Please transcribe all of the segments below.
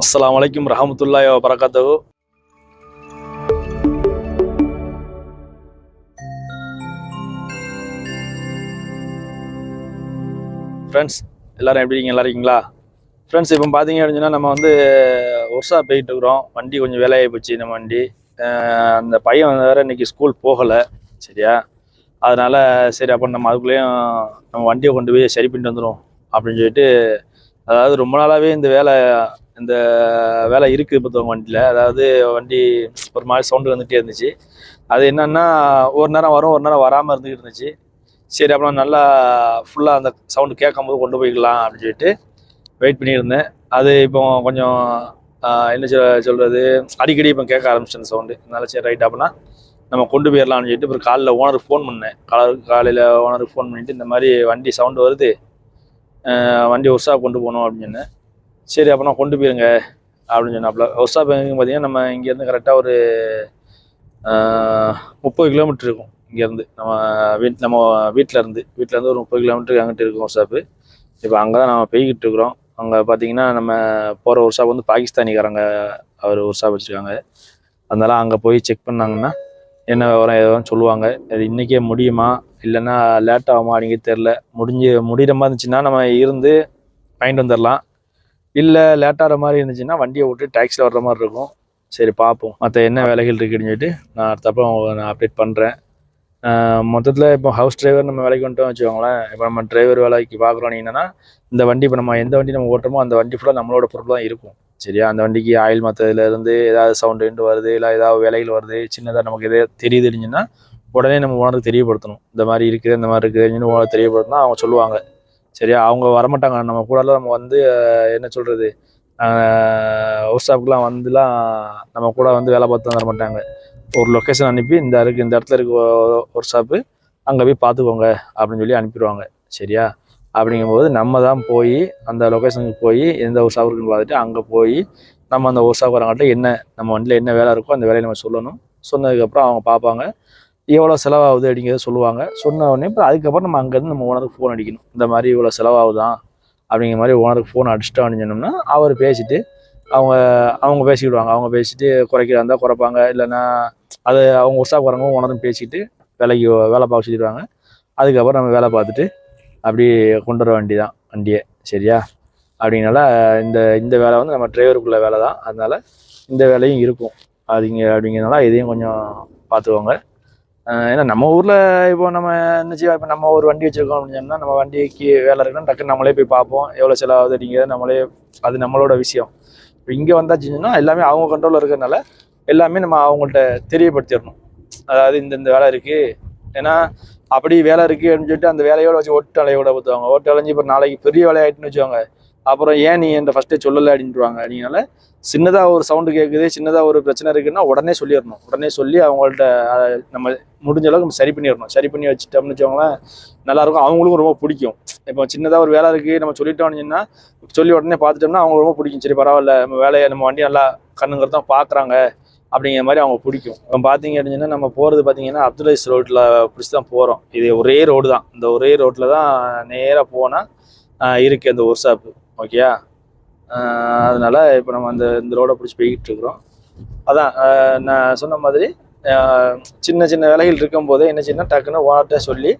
அஸ்லாம் வலைக்கம் ரஹமத்துல்லா வரகாத்தகு ஃப்ரெண்ட்ஸ் எல்லாரும் எப்படி இருக்கீங்க? எல்லாருக்கீங்களா ஃப்ரெண்ட்ஸ் இப்போ பார்த்தீங்க அப்படின்னா நம்ம வந்து ஒர்ஷா போயிட்டு இருக்கிறோம். வண்டி கொஞ்சம் வேலையாகி போச்சு நம்ம வண்டி. அந்த பையன் வேறு இன்னைக்கு ஸ்கூல் போகலை சரியா? அதனால் சரி அப்போ நம்ம அதுக்குள்ளேயும் நம்ம வண்டியை கொண்டு போய் சரி பண்ணிட்டு வந்துடும் அப்படின்னு சொல்லிட்டு அதாவது ரொம்ப நாளாகவே இந்த வேலை இந்த வேலை இருக்குது இப்போ வண்டியில். அதாவது வண்டி ஒரு மாதிரி சவுண்டு வந்துகிட்டே இருந்துச்சு. அது என்னன்னா ஒரு நேரம் வரும் ஒரு நேரம் வராமல் இருந்துக்கிட்டு இருந்துச்சு. சரி அப்புறம் நல்லா ஃபுல்லாக அந்த சவுண்டு கேட்கும் போது கொண்டு போய்க்கலாம் அப்படின்னு சொல்லிட்டு வெயிட் பண்ணியிருந்தேன். அது இப்போ கொஞ்சம் என்ன சொல் சொல்கிறது அடிக்கடி இப்போ கேட்க ஆரம்பிச்சு அந்த சவுண்டு அதனால சரி ரைட் அப்படின்னா நம்ம கொண்டு போயிடலாம்னு சொல்லிட்டு அப்புறம் காலையில் ஓனருக்கு ஃபோன் பண்ணேன். காலை காலையில் ஓனருக்கு ஃபோன் பண்ணிட்டு இந்த மாதிரி வண்டி சவுண்டு வருது வண்டி ஒர்க் கொண்டு போகணும் அப்படின்னு சொன்னேன். சரி அப்போ நான் கொண்டு போயிருங்க அப்படின்னு சொன்னாப்புல ஒர்க் ஷாப் பார்த்தீங்கன்னா நம்ம இங்கேருந்து கரெக்டாக ஒரு முப்பது கிலோமீட்டர் இருக்கும் இங்கேருந்து. நம்ம வீட் நம்ம வீட்டில் இருந்து வீட்டில் இருந்து ஒரு முப்பது கிலோமீட்டருக்கு அங்கிட்டு இருக்கும் ஒர்க் ஷாப்பு இப்போ அங்கே தான் நம்ம போய்கிட்டு இருக்கிறோம். அங்கே பார்த்தீங்கன்னா நம்ம போகிற ஒர்ஷாப் ஷாப் வந்து பாகிஸ்தானிக்காரங்க அவர் ஒர்ஷாப் ஷாப் வச்சுருக்காங்க. அதனால அங்கே போய் செக் பண்ணாங்கன்னா என்ன விவரம் ஏதோன்னு சொல்லுவாங்க. அது இன்றைக்கே முடியுமா இல்லைன்னா லேட் ஆகுமா அப்படிங்கிறது தெரில முடிஞ்சு முடிகிற மாதிரி இருந்துச்சுன்னா நம்ம இருந்து வாங்கிட்டு வந்துடலாம் இல்லை லேட்டாகிற மாதிரி இருந்துச்சுன்னா வண்டியை விட்டு டாக்ஸியில் வர்ற மாதிரி இருக்கும். சரி பார்ப்போம். மற்ற என்ன வேலைகள் இருக்குதுன்னு சொல்லிட்டு நான் அடுத்தப்போ நான் அப்டேட் பண்ணுறேன் மொத்தத்தில் இப்போ ஹவுஸ் டிரைவர் நம்ம வேலைக்கு வந்துட்டோம் வச்சுக்கோங்களேன். இப்போ நம்ம டிரைவர் வேலைக்கு பார்க்குறோம் என்னன்னா இந்த வண்டி இப்போ நம்ம எந்த வண்டி நம்ம ஓட்டுறோமோ அந்த வண்டி ஃபுல்லாக நம்மளோட பொருள் தான் இருக்கும். சரியா? அந்த வண்டிக்கு ஆயில் மற்றதுலேருந்து ஏதாவது சவுண்டு இண்டு வருது இல்லை ஏதாவது வேலைகள் வருது சின்னதாக நமக்கு எதே தெரியுது தெரிஞ்சுன்னா உடனே நம்ம ஓனருக்கு தெரியப்படுத்தணும். இந்த மாதிரி இருக்குது இந்த மாதிரி இருக்குதுன்னு ஓனர் தெரியப்படுத்தினா அவங்க சொல்லுவாங்க. சரியா? அவங்க வரமாட்டாங்க. நம்ம கூடலாம் நம்ம வந்து என்ன சொல்கிறது ஒர்க் ஷாப்புக்குலாம் வந்துலாம் நம்ம கூட வந்து வேலை பார்த்து வர மாட்டாங்க ஒரு லொக்கேஷன் அனுப்பி இந்த இருக்கு இந்த இடத்துல இருக்க ஒர்க் ஷாப்பு அங்கே போய் பார்த்துக்கோங்க அப்படின்னு சொல்லி அனுப்பிடுவாங்க. சரியா? அப்படிங்கும்போது நம்ம தான் போய் அந்த லொக்கேஷனுக்கு போய் எந்த ஒரு ஷாப் இருக்குன்னு பார்த்துட்டு அங்கே போய் நம்ம அந்த ஒரு ஷாப்காரங்கிட்ட என்ன நம்ம வண்டியில் என்ன வேலை இருக்கோ அந்த வேலையை நம்ம சொல்லணும். சொன்னதுக்கப்புறம் அவங்க பார்ப்பாங்க. எவ்வளோ செலவாகுது அப்படிங்கிறத சொல்லுவாங்க. சொன்ன உடனே இப்போ அதுக்கப்புறம் நம்ம அங்கேருந்து நம்ம ஓனருக்கு ஃபோன் அடிக்கணும். இந்த மாதிரி இவ்வளோ செலவாகுதான் அப்படிங்கிற மாதிரி ஓனருக்கு ஃபோன் அடிச்சிட்டோம் அப்படின்னு சொன்னோம்னா அவர் பேசிட்டு அவங்க அவங்க பேசிக்கிடுவாங்க. அவங்க பேசிட்டு குறைக்கிறா இருந்தால் குறைப்பாங்க. இல்லைன்னா அது அவங்க ஒர்க் வரவங்க ஓனரும் பேசிட்டு வேலைக்கு வேலை பார்க்க சொல்லிடுவாங்க. அதுக்கப்புறம் நம்ம வேலை பார்த்துட்டு அப்படி கொண்டு வர வண்டி தான் வண்டியை. சரியா? அப்படிங்கனால இந்த இந்த வேலை வந்து நம்ம டிரைவருக்குள்ள வேலை தான் அதனால் இந்த வேலையும் இருக்கும். அதுங்க அப்படிங்கிறதுனால இதையும் கொஞ்சம் பார்த்துக்கோங்க. ஏன்னா நம்ம ஊரில் இப்போ நம்ம என்ன செய்வோம் இப்போ நம்ம ஒரு வண்டி வச்சுருக்கோம் அப்படின்னு சொன்னால் நம்ம வண்டிக்கு வேலை இருக்குன்னா டக்குன்னு நம்மளே போய் பார்ப்போம். எவ்வளோ செலவாகுது அப்படிங்கிறத நம்மளே அது நம்மளோட விஷயம். இப்போ இங்கே வந்தாச்சுன்னா எல்லாமே அவங்க கண்ட்ரோலில் இருக்கிறதுனால எல்லாமே நம்ம அவங்கள்ட்ட தெரியப்படுத்திடணும். அதாவது இந்த இந்த வேலை இருக்குது ஏன்னா அப்படி வேலை இருக்குது அப்படின்னு சொல்லிட்டு அந்த வேலையோட வச்சு ஓட்டு அலையோட ஊற்றுவாங்க ஓட்டு அலைஞ்சு இப்போ நாளைக்கு பெரிய வேலையாயிட்டுன்னு வச்சுக்கோங்க. அப்புறம் ஏன் நீ என்கிட்ட ஃபஸ்ட்டே சொல்லலை அப்படின்ட்டுருவாங்க. அப்படிங்கனால சின்னதாக ஒரு சவுண்டு கேட்குது சின்னதாக ஒரு பிரச்சனை இருக்குன்னா உடனே சொல்லிடணும். உடனே சொல்லி அவங்கள்ட்ட நம்ம முடிஞ்ச அளவுக்கு நம்ம சரி பண்ணிடணும். சரி பண்ணி வச்சுட்டோம்னு வச்சுக்கோங்களேன் நல்லாயிருக்கும். அவங்களுக்கும் ரொம்ப பிடிக்கும். இப்போ சின்னதாக ஒரு வேலை இருக்குது நம்ம சொல்லிட்டோம்னு சொன்னா சொல்லி உடனே பார்த்துட்டோம்னா அவங்களுக்கு ரொம்ப பிடிக்கும். சரி பரவாயில்ல நம்ம வேலையை நம்ம வண்டி நல்லா கண்ணுங்கிறது தான் பார்க்குறாங்க அப்படிங்கிற மாதிரி அவங்க பிடிக்கும். இப்போ பார்த்தீங்க அப்படின்னா நம்ம போகிறது பார்த்தீங்கன்னா அப்துல்லைஸ் ரோட்டில் பிடிச்சி தான் போகிறோம் இது ஒரே ரோடு தான். இந்த ஒரே ரோட்டில் தான் நேராக போனால் இருக்குது அந்த ஒர்க் ஷாப்பு ஓகேயா? அதனால இப்போ நம்ம அந்த இந்த ரோடை பிடிச்சி போய்கிட்டு இருக்கிறோம். அதான் நான் சொன்ன மாதிரி சின்ன சின்ன வேலைகள் இருக்கும்போதே என்ன சின்ன டக்குன்னு ஓனர்கிட்ட சொல்லி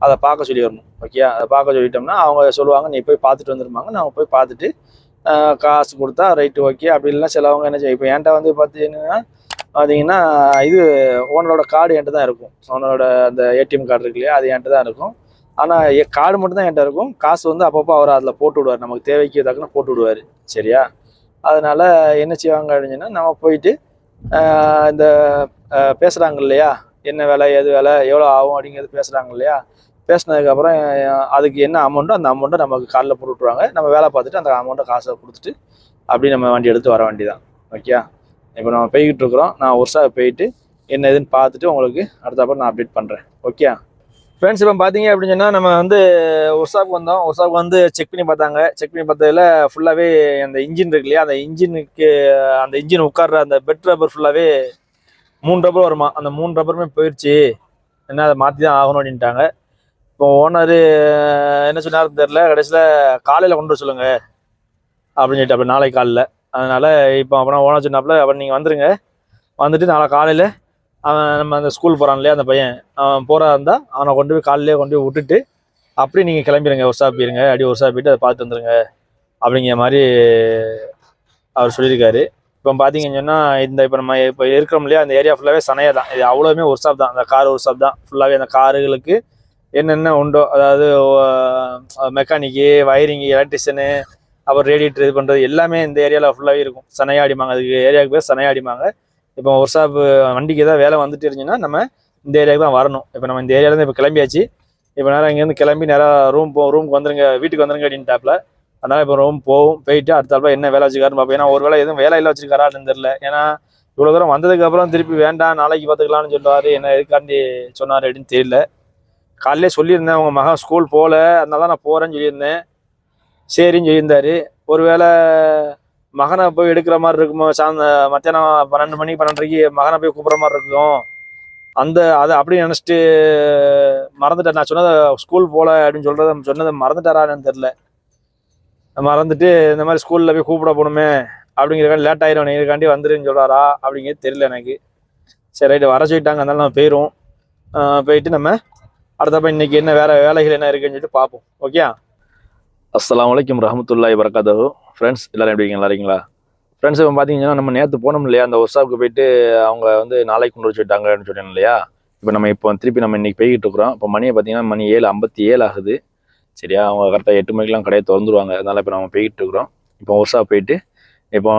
அதை பார்க்க சொல்லிடணும் ஓகேயா? அதை பார்க்க சொல்லிட்டோம்னா அவங்க சொல்லுவாங்க நீ போய் பார்த்துட்டு வந்துருப்பாங்க நாங்கள் போய் பார்த்துட்டு காசு கொடுத்தா ரைட்டு ஓகே. அப்படி இல்லைன்னா சிலவங்க என்ன செய்யும் இப்போ என்கிட்ட வந்து பார்த்தீங்கன்னா பார்த்தீங்கன்னா இது ஓனரோட கார்டு என்கிட்ட தான் இருக்கும். ஓனரோட அந்த ஏடிஎம் கார்டு இருக்கு இல்லையா அது என்கிட்ட தான் இருக்கும். ஆனால் கார்டு மட்டும் தான் என்கிட்ட இருக்கும். காசு வந்து அப்பப்போ அவர் அதில் போட்டு விடுவார் நமக்கு தேவைக்கு தக்கன போட்டு விடுவார் சரியா? அதனால் என்ன செய்வாங்க அப்படின்னா நம்ம போயிட்டு இந்த பேசுகிறாங்க இல்லையா? என்ன வேலை எது வேலை எவ்வளோ ஆகும் அப்படிங்கிறது பேசுகிறாங்க இல்லையா? பேசினதுக்கப்புறம் அதுக்கு என்ன அமௌண்ட்டோ அந்த அமௌண்ட்டை நமக்கு காலில் போட்டு விட்ருவாங்க நம்ம வேலை பார்த்துட்டு அந்த அமௌண்ட்டை காசை கொடுத்துட்டு அப்படி நம்ம வண்டி எடுத்து வர வண்டி தான் ஓகே இப்போ நம்ம போய்கிட்டு இருக்கிறோம். நான் ஒரு போயிட்டு என்ன ஏதுன்னு பார்த்துட்டு உங்களுக்கு அடுத்தப்பறம் நான் அப்டேட் பண்ணுறேன் ஓகே ஃப்ரெண்ட்ஸ் இப்போ பார்த்தீங்க அப்படின்னு சொன்னால் நம்ம வந்து ஒர்க்ஷாப் வந்தோம். ஒர்க்ஷாப் வந்து செக் பண்ணி பார்த்தாங்க. செக் பண்ணி பார்த்ததில் ஃபுல்லாகவே அந்த இன்ஜின் இருக்கு இல்லையா? அந்த இன்ஜினுக்கு அந்த இன்ஜின் உட்கார்ற அந்த பெட் ரப்பர் ஃபுல்லாகவே மூணு ரப்பர் வருமா? அந்த மூணு ரப்பருமே போயிடுச்சு என்ன அதை மாற்றி தான் ஆகணும் அப்படின்ட்டாங்க. இப்போ ஓனர் என்ன சொன்னாருன்னு தெரில கடைசியில் காலையில் கொண்டு வர சொல்லுங்கள் அப்படின்னு சொல்லிட்டு அப்படி நாளைக்கு காலையில். அதனால் இப்போ அப்புறம் ஓனர் சொன்னாப்புல அப்புறம் நீங்கள் வந்துடுங்க வந்துட்டு நாளை காலையில் அவன் நம்ம அந்த ஸ்கூல் போகிறான் இல்லையா அந்த பையன். அவன் போகிறா இருந்தால் அவனை கொண்டு போய் காலையிலே கொண்டு போய் விட்டுட்டு அப்படியே நீங்கள் கிளம்பிடுங்க ஒரு ஷாப் போயிருங்க அப்படி ஒரு ஸ்டாப் போயிட்டு அதை பார்த்து வந்துருங்க. அப்படிங்கிற மாதிரி அவர் சொல்லியிருக்காரு. இப்போ பார்த்தீங்கன்னு சொன்னால் இந்த இப்போ நம்ம இப்போ இருக்கிறோம் இல்லையா அந்த ஏரியா ஃபுல்லாகவே சனையா தான். இது அவ்வளோவுமே ஒரு ஸ்டாப் தான். அந்த கார் ஒரு ஸ்டாப் தான் ஃபுல்லாகவே அந்த காருகளுக்கு என்னென்ன உண்டோ அதாவது மெக்கானிக்கு வயரிங்கு எலக்ட்ரிஷியனு அப்புறம் ரேடியேட்டர் இது பண்ணுறது எல்லாமே இந்த ஏரியாவில் ஃபுல்லாகவே இருக்கும். சனையாடிமாங்க அதுக்கு ஏரியாவுக்கு பேர் சனையாடிமாங்க இப்போ ஒர்க் ஷாப் வண்டிக்கு ஏதாவது வேலை வந்துட்டு இருந்துச்சுன்னா நம்ம இந்த ஏரியாவுக்கு தான் வரணும். இப்போ நம்ம இந்த ஏரியாவிலேருந்து இப்போ கிளம்பியாச்சு. இப்போ நேரம் இங்கேருந்து கிளம்பி நேராக ரூம் போ ரூமுக்கு வந்துருங்க வீட்டுக்கு வந்துருங்க அப்படின்னு டாப்ல அதனால் இப்போ ரூம் போகும் போயிட்டு அடுத்தாப்புல என்ன வேலை வச்சுக்காருன்னு பார்ப்போம். ஏன்னா ஒரு வேலை எதுவும் வேலை இல்லை வச்சிருக்காரான்னு தெரில ஏன்னா இவ்வளோ தூரம் வந்ததுக்கப்புறம் திருப்பி வேண்டாம் நாளைக்கு பார்த்துக்கலாம்னு சொல்லுவார். என்ன எதுக்காண்டி சொன்னார் அப்படின்னு தெரியல. காலையிலே சொல்லியிருந்தேன் உங்கள் மகன் ஸ்கூல் போகல அதனால தான் நான் போகிறேன்னு சொல்லியிருந்தேன். சரின்னு சொல்லியிருந்தாரு. ஒருவேளை மகனை போய் எடுக்கிற மாதிரி இருக்குமோ? சாந்த மத்தியானம் பன்னெண்டு மணி பன்னெண்டரைக்கு மகனை போய் கூப்பிட்ற மாதிரி இருக்கும். அந்த அதை அப்படி நினச்சிட்டு மறந்துட்டேன். நான் சொன்னதை ஸ்கூல் போகல அப்படின்னு சொல்கிறத சொன்னதை மறந்துட்டாரான்னு தெரில மறந்துட்டு இந்த மாதிரி ஸ்கூலில் போய் கூப்பிட போகணுமே அப்படிங்கிறக்காண்டி லேட் ஆயிரும். நீங்களுக்காண்டி வந்துருன்னு சொல்கிறாரா அப்படிங்கிறது தெரியல எனக்கு. சரி ரைட்டு வர சொல்லிட்டாங்க. அதனால நம்ம போயிடும் போயிட்டு நம்ம அடுத்தப்ப இன்னைக்கு என்ன வேற வேலைகள் என்ன இருக்குன்னு சொல்லிட்டு பார்ப்போம். ஓகே அஸ்லாம் வலைக்கம் ரஹமத்துல்லாய் வரகாத்தஹு ஃப்ரெண்ட்ஸ் எல்லாரும் எப்படி இருக்கீங்க? நல்லா இருக்கீங்களா? ஃப்ரெண்ட்ஸ் இப்போ பார்த்தீங்கன்னா நம்ம நேற்று போனோம் இல்லையா? அந்த ஒர்க்ஷாப்புக்கு போயிட்டு அவங்க வந்து நாளைக்கு கொண்டு வர சொல்லிட்டாங்கன்னு சொன்னேன் இல்லையா? இப்போ நம்ம இப்போ திருப்பி நம்ம இன்னைக்கு போய்கிட்டு இருக்கிறோம். இப்போ மணியை பார்த்தீங்கன்னா மணி ஏழு ஐம்பத்தி ஏழு ஆகுது. சரியா? அவங்க கரெக்டாக எட்டு மணிக்கெலாம் கடையை திறந்துருவாங்க. அதனால் இப்போ நம்ம போய்கிட்டு இருக்கிறோம். இப்போ ஒர்க்ஷாப் போயிட்டு இப்போ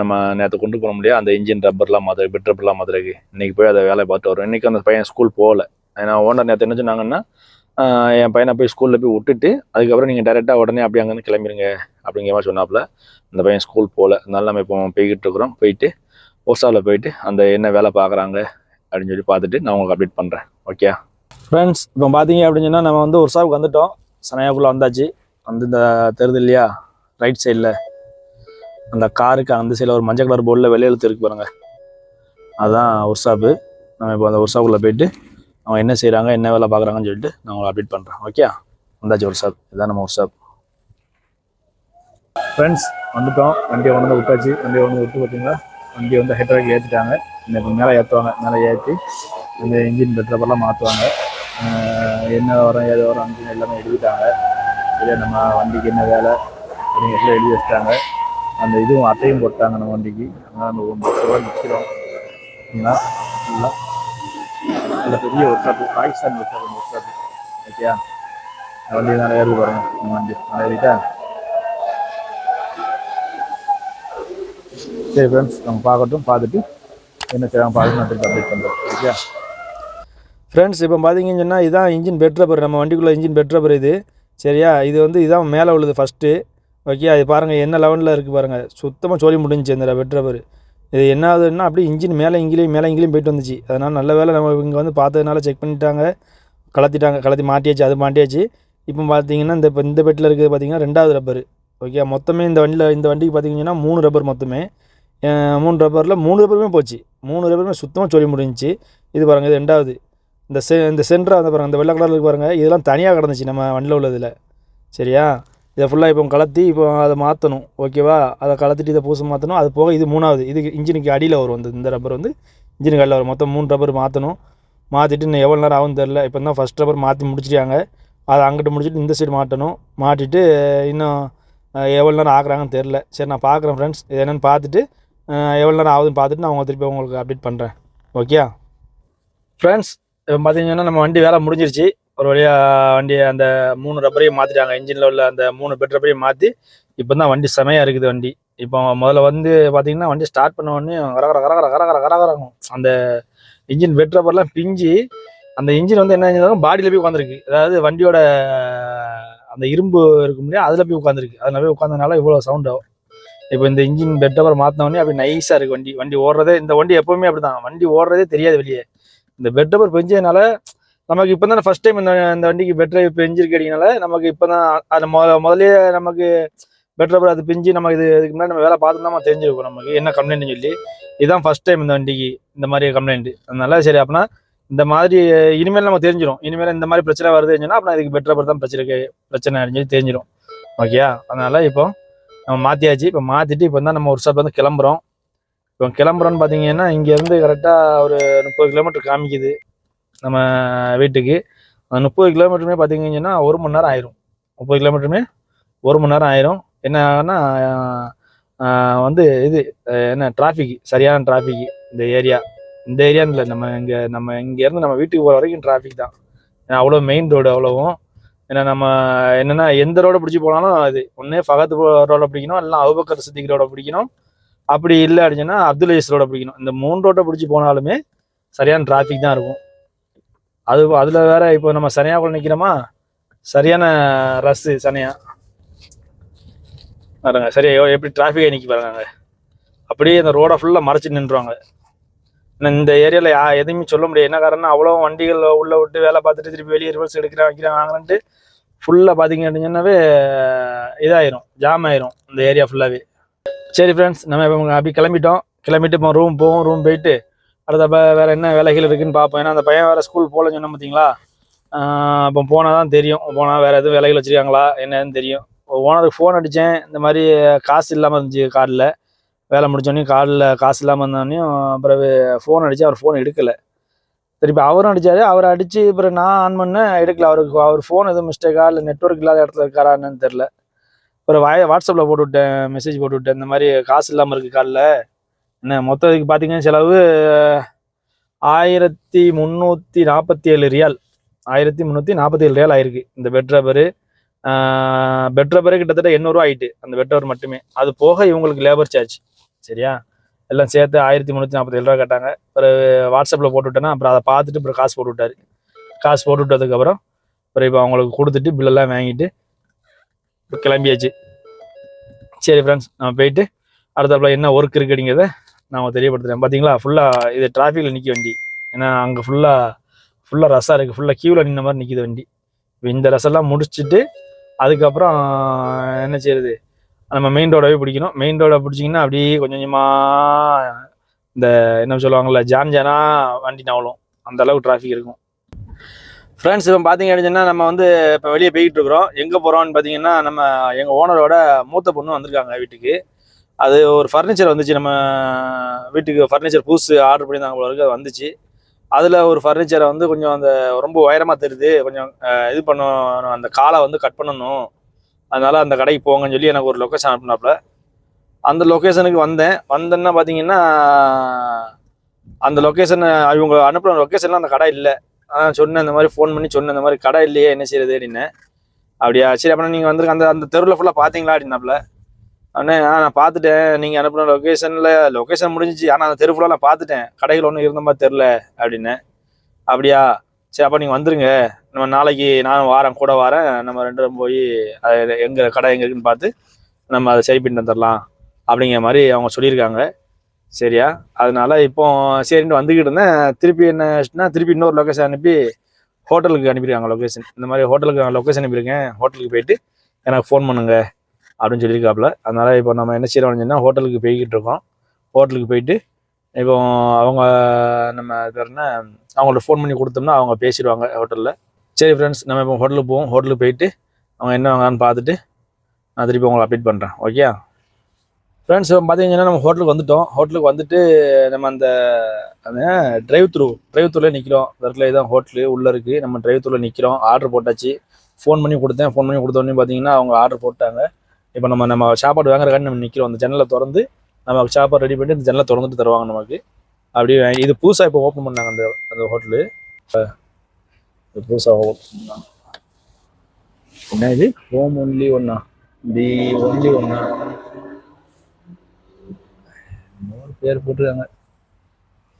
நம்ம நேற்று கொண்டு போனோம் இல்லையா? அந்த இன்ஜின் ரப்பர்லாம் மாத்திரை பெட் ரப்பர்லாம் மாத்திரைக்கு இன்றைக்கி போய் அதை வேலையை பார்த்து வரோம் இன்னைக்கு அந்த பையன் ஸ்கூல் போகல. ஏன்னா ஓனர் நேற்று என்ன சொன்னாங்கன்னா என் பையனை போய் ஸ்கூலில் போய் விட்டுட்டு அதுக்கப்புறம் நீங்கள் டேரெக்டாக உடனே அப்படியே அங்கேருந்து கிளம்பிடுங்க அப்படிங்கிற மாதிரி சொன்னாப்புல. அந்த பையன் ஸ்கூல் போகல அதனால நம்ம இப்போ போய்கிட்டு இருக்கிறோம். போயிட்டு போஸ்டாவில் போயிட்டு அந்த என்ன வேலை பார்க்குறாங்க அப்படின்னு சொல்லி பார்த்துட்டு நான் உங்களுக்கு அப்டேட் பண்ணுறேன் ஓகே ஃப்ரெண்ட்ஸ் இப்போ பார்த்தீங்க அப்படின்னு சொன்னால் நம்ம வந்து ஒர்க்ஷாப்புக்கு வந்துட்டோம். சனையாக்குள்ளே வந்தாச்சு. வந்து இந்த தெருது இல்லையா? ரைட் சைடில் அந்த காருக்கு அந்த சைடில் ஒரு மஞ்சள் கலர் போர்டில் வெளியெழுத்து இருக்கு பாருங்க. அதுதான் ஒர்க்ஷாப்பு நம்ம இப்போ அந்த ஒர்க்ஷாப்புக்குள்ளே போயிட்டு அவங்க என்ன செய்கிறாங்க என்ன வேலை பார்க்குறாங்கன்னு சொல்லிட்டு நான் உங்களுக்கு அப்டேட் பண்ணுறேன் ஓகே வந்தாச்சு ஒர்க்ஷாப் இதுதான் நம்ம ஒர்க்ஷாப் ஃப்ரெண்ட்ஸ் வந்துட்டோம். வண்டியை கொண்டு வந்து விட்டாச்சு. வண்டியை கொண்டு வந்து விட்டு பார்த்தீங்கன்னா வண்டியை வந்து ஹெட்ராக் ஏற்றிட்டாங்க இன்னைக்கு மேலே ஏற்றுவாங்க மேலே ஏற்றி இந்த இன்ஜின் பெட்ரப்பெல்லாம் மாற்றுவாங்க என்ன வரும் ஏது வரும் அஞ்சு எல்லாமே எழுதிட்டாங்க. இல்லை நம்ம வண்டிக்கு என்ன வேலை அப்படிங்கிறதுல எழுதி வச்சிட்டாங்க. அந்த இதுவும் அட்டையும் போட்டாங்க நம்ம வண்டிக்கு. அதனால் அந்த ஒன்பது ரூபா நிற்கிறோம் சரிங்களா? ஃபுல்லாக நல்ல பெரிய ஒரு ஷாப்பு. பாகிஸ்தான் ஒரு ஷாப் ஒரு ஷாப்பு. ஓகேயா? வண்டி நல்லா ஏறி பாருங்க. நம்ம வண்டி. நிறையா ஏறிட்டா சரி ஃப்ரெண்ட்ஸ் நம்ம பார்க்கட்டும். பார்த்துட்டு என்ன செய்யலாம் பார்க்கணும் அப்டேட் பண்ணுறோம் ஓகே ஃப்ரெண்ட்ஸ் இப்போ பார்த்தீங்கன்னு சொன்னால் இதுதான் இன்ஜின் பெட் ரப்பர் நம்ம வண்டிக்குள்ளே இன்ஜின் பெட் ரப்பர் இது. சரியா? இது வந்து இதான் மேலே உள்ளது ஃபஸ்ட்டு ஓகே அது பாருங்கள் என்ன லெவலில் இருக்குது பாருங்கள் சுத்தமாக சொல்லி முடிஞ்சுச்சு அந்த பெட் ரப்பர் இது என்ன ஆகுதுன்னா அப்படியே இன்ஜின் மேலே இங்கேயும் மேலே இங்கேயும் போயிட்டு வந்துச்சு. அதனால் நல்ல வேலை நம்ம இங்கே வந்து பார்த்ததுனால செக் பண்ணிட்டாங்க. கலத்திட்டாங்க கலத்தி மாட்டியாச்சு அது மாட்டியாச்சு. இப்போ பார்த்தீங்கன்னா இந்த இப்போ இந்த பெட்டில் இருக்கிறது பார்த்தீங்கன்னா ரெண்டாவது ரப்பர் ஓகே மொத்தமே இந்த வண்டியில் இந்த வண்டிக்கு பார்த்தீங்கன்னா மூணு ரப்பர் மொத்தமே. மூணு ரப்பரில் மூணு ரப்பருமே போச்சு. மூணு ரப்பருமே சுத்தமாக சொல்லி முடிஞ்சிச்சு. இது பாருங்கள் இது ரெண்டாவது. இந்த செ இந்த சென்டராக அந்த பாருங்கள் இந்த வெள்ளை கலரில் இருக்குது பாருங்கள் இதெல்லாம் தனியாக கிடந்துச்சு நம்ம வண்டியில் உள்ளதில். சரியா? இதை ஃபுல்லாக இப்போ கலத்தி இப்போ அதை மாற்றணும் ஓகேவா அதை கலத்திட்டு இதை பூசை மாற்றணும் அது போக இது மூணாவது. இது இன்ஜினுக்கு அடியில் வரும் இந்த இந்த ரப்பர் வந்து. இன்ஜினுக்கு அடியில் வரும். மொத்தம் மூணு ரப்பர் மாற்றணும் மாற்றிட்டு இன்னும் எவ்வளோ நேரம் ஆகும் தெரில இப்போ தான் ஃபஸ்ட் ரப்பர் மாற்றி முடிச்சிட்டாங்க அதை அங்கிட்டு முடிச்சுட்டு இந்த சைடு மாட்டணும். மாட்டிட்டு இன்னும் எவ்வளோ நேரம் ஆக்குறாங்கன்னு தெரில சரி நான் பார்க்குறேன் ஃப்ரெண்ட்ஸ் இது என்னென்னு பார்த்துட்டு எவ்வளோ நேரம் ஆகுதுன்னு பார்த்துட்டு நான் உங்கள் திருப்பி உங்களுக்கு அப்டேட் பண்ணுறேன் ஓகே ஃப்ரெண்ட்ஸ் இப்போ பார்த்தீங்கன்னா நம்ம வண்டி வேலை முடிஞ்சிருச்சு. ஒரு வழியாக வண்டி அந்த மூணு ரப்பரையும் மாற்றிட்டாங்க இன்ஜினில் உள்ள அந்த மூணு பெட் ரப்பரையும் மாற்றி இப்போ தான் வண்டி செமையாக இருக்குது வண்டி. இப்போ முதல்ல வந்து பார்த்தீங்கன்னா வண்டி ஸ்டார்ட் பண்ண உடனே கரகர கரகர கரகர கரகரங்கும் அந்த இன்ஜின் பெட் ரப்பர்லாம் பிஞ்சு அந்த இன்ஜின் வந்து என்ன செஞ்சாலும் பாடியில் போய் உட்காந்துருக்கு அதாவது வண்டியோட அந்த இரும்பு இருக்கும் முடியாது அதில் போய் உட்காந்துருக்கு அதில் போய் உட்காந்ததுனால இவ்வளோ சவுண்ட் ஆகும். இப்போ இந்த இன்ஜின் பெட் கவர் மாற்றினோடனே அப்படி நைஸாக இருக்குது வண்டி வண்டி ஓடுறதே இந்த வண்டி எப்போவுமே அப்படி தான் வண்டி ஓடுறதே தெரியாது வெளியே. இந்த பெட் கவர் பெஞ்சதுனால நமக்கு இப்போ தான் ஃபர்ஸ்ட் டைம் இந்த இந்த வண்டிக்கு பெட் ட்ரைவ் பெஞ்சிருக்கு அடிங்கனால நமக்கு இப்போ தான் அது முத முதலே நமக்கு பெட் ரப்பர் அது பிஞ்சு நமக்கு இது இதுக்கு முன்னாடி நம்ம வேலை பார்த்து நம்ம தெரிஞ்சிருக்கும் நமக்கு. என்ன கம்ப்ளைண்ட்னு சொல்லி. இதுதான் ஃபர்ஸ்ட் டைம் இந்த வண்டிக்கு இந்த மாதிரி கம்ப்ளைண்ட் அதனால சரி அப்படின்னா இந்த மாதிரி இனிமேல் நம்ம தெரிஞ்சிடும் இனிமேல் இந்த மாதிரி பிரச்சனை வருதுன்னு சொன்னா அப்படின்னா இதுக்கு பெட் ரப்பர் தான் பிரச்சனை பிரச்சனை அப்படின்னு சொல்லி தெரிஞ்சிடும் ஓகேயா அதனால இப்போ நம்ம மாற்றியாச்சு இப்போ மாற்றிட்டு இப்போ தான் நம்ம ஒரு ஸ்டாப் வந்து கிளம்புறோம். இப்போ கிளம்புறோன்னு பார்த்தீங்கன்னா இங்கேருந்து கரெக்டாக ஒரு முப்பது கிலோமீட்டர் காமிக்குது நம்ம வீட்டுக்கு. அந்த முப்பது கிலோமீட்டருமே பார்த்தீங்கன்னா ஒரு மணி நேரம் ஆயிரும். முப்பது கிலோமீட்டருமே ஒரு மணி நேரம் ஆயிரும். என்ன ஆகும்னா வந்து இது என்ன டிராஃபிக் சரியான டிராஃபிக் இந்த ஏரியா இந்த ஏரியான்னு இல்லை நம்ம இங்கே நம்ம இங்கேருந்து நம்ம வீட்டுக்கு போகிற வரைக்கும் டிராஃபிக் தான். ஏன்னா அவ்வளோ மெயின் ரோடு அவ்வளோவும். ஏன்னா நம்ம என்னென்னா எந்த ரோடை பிடிச்சி போனாலும் அது ஒன்று ஃபகத் ரோடை பிடிக்கணும் இல்லைனா அவுபக்கர் சித்திக் ரோடை பிடிக்கணும். அப்படி இல்லை அப்படின்னா அப்துல் அஜீஸ் ரோட பிடிக்கணும். இந்த மூணு ரோட்டை பிடிச்சி போனாலுமே சரியான டிராஃபிக் தான் இருக்கும். அது அதில் வேற இப்போ நம்ம சனியாக்குள்ள நிற்கிறோமா சரியான ரஸ்ஸு சனியா. பாருங்க சரியா எப்படி டிராஃபிக்கை நிற்கி பாருங்க. அப்படியே இந்த ரோடை ஃபுல்லாக மறைச்சி நின்றுவாங்க இந்த ஏரியாவில் யா எதுவுமே சொல்ல முடியாது. என்ன காரணம் அவ்வளோ வண்டிகள் உள்ள விட்டு வேலை பார்த்துட்டு திருப்பி வெளியே ரிவர்ஸ் எடுக்கிற வைக்கிறேன் வாங்குறேன்ட்டு ஃபுல்லாக பார்த்தீங்க அப்படின்னாவே இதாயிரும் ஜாம் ஆயிரும் இந்த ஏரியா ஃபுல்லாகவே சரி ஃப்ரெண்ட்ஸ் நம்ம இப்போ அப்படி கிளம்பிட்டோம். கிளம்பிட்டு இப்போ ரூம் போவோம் ரூம் போயிட்டு அடுத்த வேறு என்ன வேலைகள் இருக்குதுன்னு பார்ப்போம். ஏன்னா அந்த பையன் வேறு ஸ்கூல் போகலன்னு சொன்னோம் பார்த்தீங்களா இப்போ அப்போ போனால் தான் தெரியும். போனால் வேறு எதுவும் வேலைகள் வச்சிருக்காங்களா? என்னன்னு தெரியும். ஓனருக்கு ஃபோன் அடித்தேன் இந்த மாதிரி காசு இல்லாமல் இருந்துச்சு கார்டில் வேலை முடிச்சோடனே காலில் காசு இல்லாமல் இருந்தோடனையும் பிறகு ஃபோன் அடித்து அவர் ஃபோன் எடுக்கலை. திருப்பி அவரும் அடித்தார் அவர் அடித்து பிறகு நான் ஆன் பண்ணேன். எடுக்கல. அவருக்கு அவர் ஃபோன் எதுவும் மிஸ்டேக்கா இல்லை நெட்ஒர்க் இல்லாத இடத்துல இருக்காரா என்னன்னு தெரில அப்புறம் வாய வாட்ஸ்அப்பில் போட்டு விட்டேன் மெசேஜ் போட்டு விட்டேன். இந்த மாதிரி காசு இல்லாமல் இருக்குது காலில். என்ன மொத்தம் இதுக்கு பார்த்தீங்கன்னா செலவு ஆயிரத்தி முந்நூற்றி நாற்பத்தி ஏழு ரியால். ஆயிரத்தி முந்நூற்றி நாற்பத்தி ஏழு ரியால் ஆயிருக்கு. இந்த பெட்ரபரு பெட்ரபரு கிட்டத்தட்ட எண்ணூறுவா ஆயிட்டு. அந்த பெட்ரவர் மட்டுமே. அது போக இவங்களுக்கு லேபர் சார்ஜ் சரியா? எல்லாம் சேர்த்து ஆயிரத்தி முந்நூற்றி நாற்பத்தி ஏழு ரூபா கேட்டாங்க. அப்புறம் வாட்ஸ்அப்பில் போட்டுவிட்டேன்னா அப்புறம் அதை பார்த்துட்டு அப்புறம் காசு போட்டு விட்டாரு. காசு போட்டு விட்டதுக்கப்புறம் அப்புறம் இப்போ அவங்களுக்கு கொடுத்துட்டு பில்லெல்லாம் வாங்கிட்டு இப்போ கிளம்பியாச்சு. சரி ஃப்ரெண்ட்ஸ் நம்ம போயிட்டு அடுத்தாப்புல என்ன ஒர்க் இருக்குங்கிறத நான் உங்களுக்கு தெரியப்படுத்துறேன். பார்த்தீங்களா ஃபுல்லாக இது டிராஃபிக்கில் நிற்க வண்டி. ஏன்னா அங்கே ஃபுல்லாக ஃபுல்லாக ரசம் இருக்குது ஃபுல்லாக க்யூவில் நின்ன மாதிரி நிற்கிது வண்டி. இப்போ இந்த ரசம்லாம் முடிச்சுட்டு அதுக்கப்புறம் என்ன செய்யுது நம்ம மெயின் ரோடவே பிடிக்கணும். மெயின் ரோடை பிடிச்சிங்கன்னா அப்படியே கொஞ்சம் கொஞ்சமாக இந்த என்ன சொல்லுவாங்கள்ல ஜான் ஜானா வண்டி நவலும் அந்த அளவுக்கு டிராஃபிக் இருக்கும். ஃப்ரெண்ட்ஸ் இப்போ பார்த்தீங்க அப்படின்னா நம்ம வந்து இப்போ வெளியே போய்கிட்டு இருக்கிறோம். எங்கே போகிறோம்னு பார்த்தீங்கன்னா நம்ம எங்கள் ஓனரோட மூத்த பொண்ணு வந்திருக்காங்க வீட்டுக்கு. அது ஒரு ஃபர்னிச்சர் வந்துச்சு. நம்ம வீட்டுக்கு ஃபர்னிச்சர் புதுசு ஆர்டர் பண்ணியிருந்தாங்க போல இருக்கு. அது வந்துச்சு. அதில் ஒரு ஃபர்னிச்சரை வந்து கொஞ்சம் அந்த ரொம்ப உயரமாக தெரியுது. கொஞ்சம் இது பண்ணணும். அந்த காலை வந்து கட் பண்ணணும். அதனால் அந்த கடைக்கு போங்கன்னு சொல்லி எனக்கு ஒரு லொக்கேஷன் அனுப்புனாப்புல. அந்த லொக்கேஷனுக்கு வந்தேன். வந்தேன்னா பார்த்தீங்கன்னா அந்த லொக்கேஷனை இவங்க அனுப்புன லொக்கேஷன்லாம் அந்த கடை இல்லை. அதான் சொன்னேன் இந்த மாதிரி ஃபோன் பண்ணி சொன்னேன் இந்த மாதிரி கடை இல்லையே என்ன செய்யறது அப்படின்னேன் அப்படியா சரி அப்படின்னா நீங்கள் வந்துருக்க அந்த அந்த தெருவில் ஃபுல்லாக பார்த்தீங்களா அப்படின்னாப்புல. அண்ணே ஆ நான் பார்த்துட்டேன் நீங்கள் அனுப்புன லொக்கேஷனில் லொக்கேஷன் முடிஞ்சிச்சு. ஆனால் அந்த தெரு ஃபுல்லாக நான் பார்த்துட்டேன் கடைகள் ஒன்றும் இருந்த மாதிரி தெரில அப்படின்னேன் அப்படியா சரி அப்போ நீங்கள் வந்துருங்க. நம்ம நாளைக்கு நான் வாரேன் கூட வாரேன். நம்ம ரெண்டு பேரும் போய் அது எங்கே கடை எங்கே இருக்குன்னு பார்த்து நம்ம அதை சரி பண்ணி தந்துடலாம் அப்படிங்கிற மாதிரி அவங்க சொல்லியிருக்காங்க. சரியா? அதனால இப்போ சரின்ட்டு வந்துக்கிட்டு இருந்தேன். திருப்பி என்ன திருப்பி இன்னொரு லொக்கேஷன் அனுப்பி ஹோட்டலுக்கு அனுப்பியிருக்காங்க லொக்கேஷன் இந்த மாதிரி ஹோட்டலுக்கு லொக்கேஷன் அனுப்பியிருக்கேன். ஹோட்டலுக்கு போயிட்டு எனக்கு ஃபோன் பண்ணுங்க அப்படின்னு சொல்லியிருக்காப்புல. அதனால இப்போ நம்ம என்ன செய்யறோம்னு சொன்னால் ஹோட்டலுக்கு போய்கிட்டு இருக்கோம். ஹோட்டலுக்கு போயிட்டு இப்போ அவங்க நம்ம பேர் என்ன? அவங்கள்ட்ட ஃபோன் பண்ணி கொடுத்தோம்னா அவங்க பேசிடுவாங்க ஹோட்டலில் சரி ஃப்ரெண்ட்ஸ் நம்ம இப்போ ஹோட்டலுக்கு போவோம். ஹோட்டலுக்கு போயிட்டு அவங்க என்ன வாங்கன்னு பார்த்துட்டு நான் திருப்பி உங்களை அப்டேட் பண்ணுறேன் ஓகே ஃப்ரெண்ட்ஸ் இப்போ பார்த்தீங்கன்னா நம்ம ஹோட்டலுக்கு வந்துட்டோம். ஹோட்டலுக்கு வந்துட்டு நம்ம அந்த அந்த டிரைவ் த்ரூ டிரைவ் த்ரூல நிற்கிறோம் இந்த இடத்துல ஹோட்டலு உள்ளே இருக்குது நம்ம டிரைவ் த்ரூவில் நிற்கிறோம் ஆர்டர் போட்டாச்சு. ஃபோன் பண்ணி கொடுத்தேன். ஃபோன் பண்ணி கொடுத்தோடனே பார்த்தீங்கன்னா அவங்க ஆர்டர் போட்டாங்க. இப்போ நம்ம நம்ம சாப்பாடு வாங்குறக்காண்டி நம்ம நிற்கிறோம் அந்த ஜன்னலை திறந்து நம்ம சாப்பாடு ரெடி பண்ணிட்டு அந்த ஜன்னலை திறந்துட்டு தருவாங்க நமக்கு. அப்படியே இது புதுசாக இப்போ ஓப்பன் பண்ணாங்க அந்த அந்த ஹோட்டலு புதுசாக ஓப்பன் பண்ணாங்க. என்ன இது ஹோம் ஒன்லி ஒன்னா தி ஒன்லி ஒன்னா பேர் போட்டுருக்காங்க.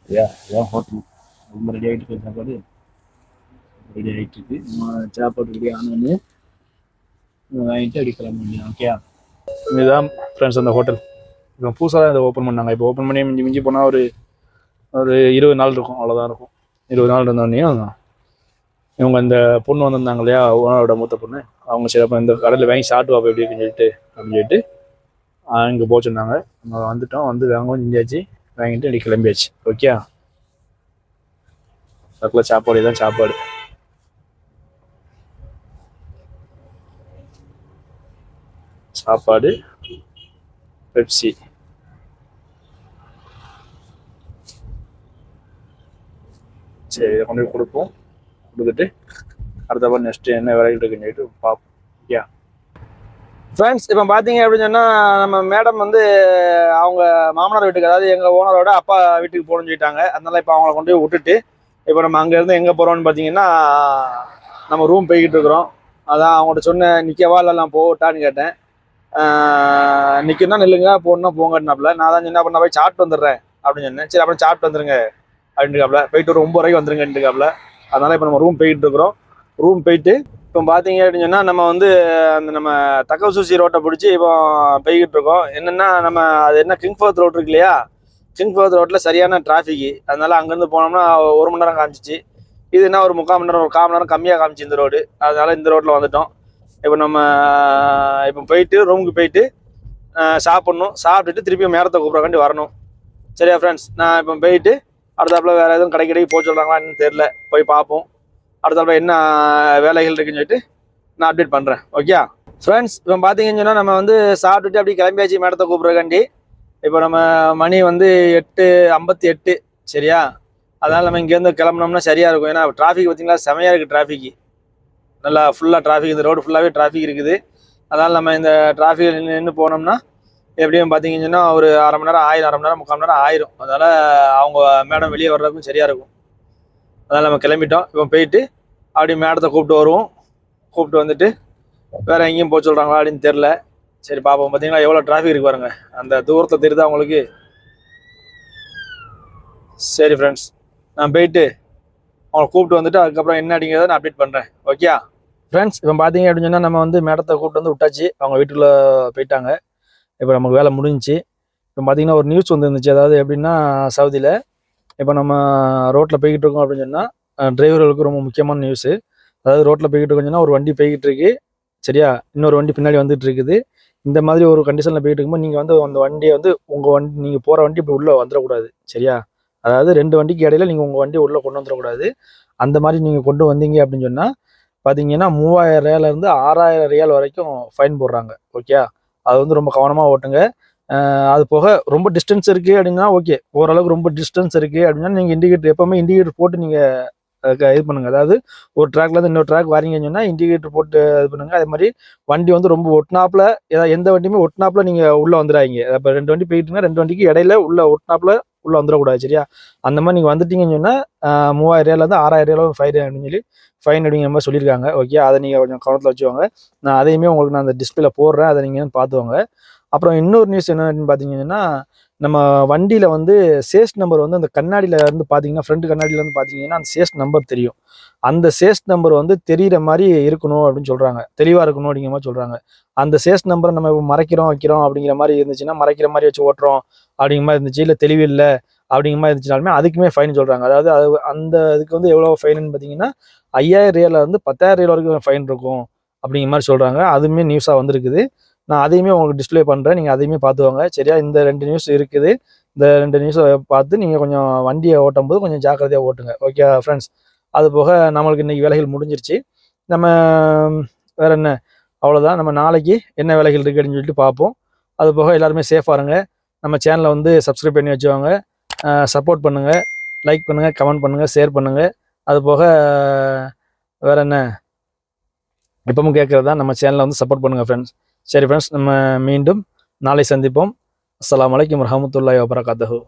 யா இதான் ஹோட்டல் ரொம்ப ரெடி ஆகிட்டு இருக்கு சாப்பாடு. ரெடி ஆகிட்டு இருக்கு. சாப்பாடு ரெடி ஆனோன்னு வாங்கிட்டு அப்படி கிளம்ப முடியும் ஓகே இதுதான் ஃப்ரெண்ட்ஸ் அந்த ஹோட்டல் இப்போ புதுசாக தான் இதை ஓப்பன் பண்ணாங்க. இப்போ ஓப்பன் பண்ணி மிஞ்சி மிஞ்சி போனால் ஒரு ஒரு இருபது நாள் இருக்கும் அவ்வளோதான் இருக்கும். இருபது நாள் இருந்தோடனையும் இவங்க அந்த பொண்ணு வந்திருந்தாங்க இல்லையா உணவோட மூத்த பொண்ணு அவங்க சரி அப்போ இந்த கடையில் வாங்கி சாப்பிட்டு வாப்பா எப்படி இருக்குன்னு சொல்லிட்டு அப்படின்னு சொல்லிட்டு இங்கே போக சொன்னாங்க. நம்ம வந்துட்டோம் வந்து வாங்கவும் செஞ்சாச்சு. வாங்கிட்டு இப்படி கிளம்பியாச்சு. ஓகே அதுக்குள்ள சாப்பாடு தான் சாப்பாடு. சாப்பாடு பெப்சி. சரி இதை கொண்டு போய் கொடுப்போம். கொடுத்துட்டு அடுத்த அடுத்தப்ப நெக்ஸ்ட் என்ன விலைகள் இருக்குன்னு சொல்லிட்டு பார்ப்போம். ஓகே ஃப்ரெண்ட்ஸ் இப்போ பார்த்தீங்க அப்படின்னு சொன்னால் நம்ம மேடம் வந்து அவங்க மாமனார் வீட்டுக்கு அதாவது எங்கள் ஓனரோட அப்பா வீட்டுக்கு போகணும்னு சொல்லிட்டாங்க. அதனால இப்போ அவங்கள கொண்டு போய் விட்டுட்டு இப்போ நம்ம அங்கேருந்து எங்கே போகிறோம்னு பார்த்தீங்கன்னா நம்ம ரூம் போய்கிட்டு இருக்கிறோம். அதான் அவங்கள்ட்ட சொன்னேன் நிற்கவா இல்லைலாம் போட்டான்னு போகட்டான்னு கேட்டேன். நிற்கணும்னா நில்லுங்க போடணும் போங்கன்னாப்புல. நான் தான் என்ன பண்ண போய் சாப்பிட்டு வந்துடுறேன். அப்படின்னு சொன்னேன். சரி அப்புறம் சாப்பிட்டு வந்துருங்க. அப்படின்ட்டுக்காப்புல போயிட்டு ஒரு ஒம்பது ரூபாய்க்கு வந்துருங்கன்ட்டுக்காப்புல அதனால இப்போ நம்ம ரூம் போய்கிட்டு இருக்கிறோம் ரூம் போயிட்டு இப்போ பார்த்தீங்க அப்படின்னு சொன்னால் நம்ம வந்து அந்த நம்ம தக்கசூசி ரோட்டை பிடிச்சி இப்போ போய்கிட்டு இருக்கோம் என்னென்னா நம்ம அது என்ன கிங்ஃபோர்த் ரோட் இருக்கு இல்லையா? கிங்ஃபோர்த் ரோட்டில் சரியான டிராஃபிக்கு அதனால அங்கேருந்து போனோம்னா ஒரு மணி நேரம் காமிச்சிச்சு. இது என்ன ஒரு முக்கால் மணி நேரம் ஒரு கால் மணி நேரம் கம்மியாக காமிச்சு இந்த ரோடு அதனால இந்த ரோட்டில் வந்துட்டோம். இப்போ நம்ம இப்போ போயிட்டு ரூமுக்கு போயிட்டு சாப்பிட்ணும். சாப்பிட்டுட்டு திருப்பி மேரத்தை கூப்பிட்றக்காண்டி வரணும். சரியா ஃப்ரெண்ட்ஸ் நான் இப்போ போயிட்டு அடுத்தாப்புல வேறு எதுவும் கடை கடைக்கு போக சொல்கிறாங்களான்னு தெரில போய் பார்ப்போம். அடுத்தாப்புல என்ன வேலைகள் இருக்குன்னு சொல்லிட்டு நான் அப்டேட் பண்ணுறேன் ஓகே ஃப்ரெண்ட்ஸ் இப்போ பார்த்தீங்கன்னு சொன்னால் நம்ம வந்து சாப்பிட்டுட்டு அப்படியே கிளம்பியாச்சு மேடத்தை கூப்பிட்றக்காண்டி இப்போ நம்ம மணி வந்து எட்டு ஐம்பத்தி எட்டு. சரியா? அதனால் நம்ம இங்கேருந்து கிளம்புனோம்னா சரியாக இருக்கும். ஏன்னா டிராஃபிக் பார்த்தீங்களா செமையாக இருக்குது டிராஃபிக்கு நல்லா ஃபுல்லாக டிராஃபிக் இந்த ரோடு ஃபுல்லாகவே டிராஃபிக் இருக்குது. அதனால் நம்ம இந்த டிராஃபிக் நின்று நின்று போனோம்னா எப்படியும் பார்த்தீங்கன்னா ஒரு அரை மணி நேரம் ஆயிரம் அரை மணி நேரம் முக்கால் மணி நேரம் ஆயிரும். அதனால் அவங்க மேடம் வெளியே வர்றதுக்கும் சரியாக இருக்கும். அதனால் நம்ம கிளம்பிட்டோம். இப்போ போயிட்டு அப்படியே மேடத்தை கூப்பிட்டு வருவோம். கூப்பிட்டு வந்துட்டு வேறு எங்கேயும் போக சொல்கிறாங்களா அப்படின்னு தெரில சரி பார்ப்போம். பார்த்தீங்களா எவ்வளோ டிராஃபிக் இருக்கு பாருங்க. அந்த தூரத்தை தெரியுதா உங்களுக்கு? சரி ஃப்ரெண்ட்ஸ் நான் போயிட்டு அவங்களை கூப்பிட்டு வந்துட்டு அதுக்கப்புறம் என்ன அப்படிங்கிறத நான் அப்டேட் பண்ணுறேன் ஓகே ஃப்ரெண்ட்ஸ் இப்போ பார்த்தீங்க அப்படின்னு சொன்னால் நம்ம வந்து மேடத்தை கூப்பிட்டு வந்து விட்டாச்சு. அவங்க வீட்டுக்குள்ளே போயிட்டாங்க. இப்போ நமக்கு வேலை முடிஞ்சிச்சு. இப்போ பார்த்தீங்கன்னா ஒரு நியூஸ் வந்துருந்துச்சு. அதாவது எப்படின்னா சவுதியில் இப்போ நம்ம ரோட்டில் போய்கிட்டு இருக்கோம் அப்படின்னு சொன்னால் டிரைவர்களுக்கு ரொம்ப முக்கியமான நியூஸு அதாவது ரோட்டில் போய்கிட்டு இருக்கோம்னு ஒரு வண்டி போய்கிட்டு இருக்கு. சரியா? இன்னொரு வண்டி பின்னாடி வந்துட்டு இருக்குது. இந்த மாதிரி ஒரு கண்டிஷனில் போயிட்டு இருக்கும்போது நீங்கள் வந்து அந்த வண்டியை வந்து உங்கள் வண்டி நீங்கள் போகிற வண்டி இப்படி உள்ளே வந்துடக்கூடாது. சரியா? அதாவது ரெண்டு வண்டிக்கு இடையில நீங்கள் உங்கள் வண்டி உள்ளே கொண்டு வந்துடக்கூடாது. அந்த மாதிரி நீங்கள் கொண்டு வந்தீங்க அப்படின்னு சொன்னால் பார்த்தீங்கன்னா மூவாயிரம் ரியாலேருந்து ஆறாயிரம் ரியால் வரைக்கும் ஃபைன் போடுறாங்க. ஓகே அது வந்து ரொம்ப கவனமாக ஓட்டுங்க. அது போக ரொம்ப டிஸ்டன்ஸ் இருக்குது அப்படின்னா ஓகே ஓரளவுக்கு ரொம்ப டிஸ்டன்ஸ் இருக்குது அப்படின்னா நீங்கள் இண்டிகேட்டர் எப்போவுமே இண்டிகேட்டர் போட்டு நீங்கள் இது பண்ணுங்க. அதாவது ஒரு ட்ராக்ல இருந்து இன்னொரு ட்ராக் வரீங்கன்னு சொன்னா இண்டிகேட்டர் போட்டு இது பண்ணுங்க. அதே மாதிரி வண்டி வந்து ரொம்ப ஒட்டினாப்புல ஏதாவது எந்த வண்டியுமே ஒட்டினாப்புல நீங்க உள்ள வந்துடாங்க இப்போ ரெண்டு வண்டி போயிட்டுங்க ரெண்டு வண்டிக்கு இடையில உள்ள ஒட்டினாப்புல உள்ள வந்துடக்கூடாது சரியா? அந்த மாதிரி நீங்க வந்துட்டீங்கன்னு சொன்னா மூவாயிரம் ரூபாயில இருந்து ஆறாயிரம் ரூபாய் ஃபைன் அப்படின்னு சொல்லி ஃபைன் அப்படிங்கிற மாதிரி சொல்லியிருக்காங்க. ஓகே அதை நீங்க கொஞ்சம் கவனத்தில் வச்சுக்கோங்க. நான் அதையுமே உங்களுக்கு நான் அந்த டிஸ்பிளே போடுறேன். அதை நீங்க பார்த்துக்கோங்க. அப்புறம் இன்னொரு நியூஸ் என்ன அப்படின்னு பார்த்தீங்கன்னா நம்ம வண்டியில் வந்து சேஸ் நம்பர் வந்து அந்த கண்ணாடியில் இருந்து பார்த்தீங்கன்னா ஃப்ரண்ட் கண்ணாடியில இருந்து பார்த்தீங்கன்னா அந்த சேஸ் நம்பர் தெரியும். அந்த சேஸ் நம்பர் வந்து தெரிகிற மாதிரி இருக்கணும் அப்படின்னு சொல்கிறாங்க தெளிவாக இருக்கணும் அப்படிங்கிற மாதிரி சொல்கிறாங்க அந்த சேஸ் நம்பரை நம்ம இப்போ மறைக்கிறோம் வைக்கிறோம் அப்படிங்கிற மாதிரி இருந்துச்சுன்னா மறைக்கிற மாதிரி வச்சு ஓட்டுறோம் அப்படிங்கிற மாதிரி இருந்துச்சு. இல்லை தெளிவு இல்லை அப்படிங்கிற மாதிரி இருந்துச்சுனாலுமே அதுக்குமே ஃபைன் சொல்கிறாங்க அதாவது அது அந்த இதுக்கு வந்து எவ்வளோ ஃபைன்னு பார்த்தீங்கன்னா ஐயாயிரம் ரியலில் வந்து பத்தாயிரம் ரியல் வரைக்கும் ஃபைன் இருக்கும் அப்படிங்கிற மாதிரி சொல்கிறாங்க அதுவுமே நியூஸாக வந்திருக்குது. நான் அதையுமே உங்களுக்கு டிஸ்ப்ளே பண்ணுறேன் நீங்கள் அதையுமே பார்த்துவாங்க சரியா? இந்த ரெண்டு நியூஸ் இருக்குது. இந்த ரெண்டு நியூஸை பார்த்து நீங்கள் கொஞ்சம் வண்டியை ஓட்டும் போது கொஞ்சம் ஜாக்கிரதையாக ஓட்டுங்க. ஓகே ஃப்ரெண்ட்ஸ் அது போக நம்மளுக்கு இன்றைக்கி வேலைகள் முடிஞ்சிருச்சு. நம்ம வேற என்ன? அவ்வளோதான் நம்ம நாளைக்கு என்ன வேலைகள் இருக்குது அப்படின்னு சொல்லிட்டு பார்ப்போம். அது போக எல்லாருமே சேஃபாக இருங்க. நம்ம சேனலை வந்து சப்ஸ்கிரைப் பண்ணி வச்சுவாங்க. சப்போர்ட் பண்ணுங்கள் லைக் பண்ணுங்கள் கமெண்ட் பண்ணுங்கள் ஷேர் பண்ணுங்கள் அது போக வேற என்ன? இப்பவும் கேட்குறதா? நம்ம சேனலை வந்து சப்போர்ட் பண்ணுங்கள் ஃப்ரெண்ட்ஸ் சரி ஃப்ரெண்ட்ஸ் நம்ம மீண்டும் நாளை சந்திப்போம். அஸ்லாம் வலைக்கம் வரஹ்மத்துல்லாஹி வபரகாத்தஹூ.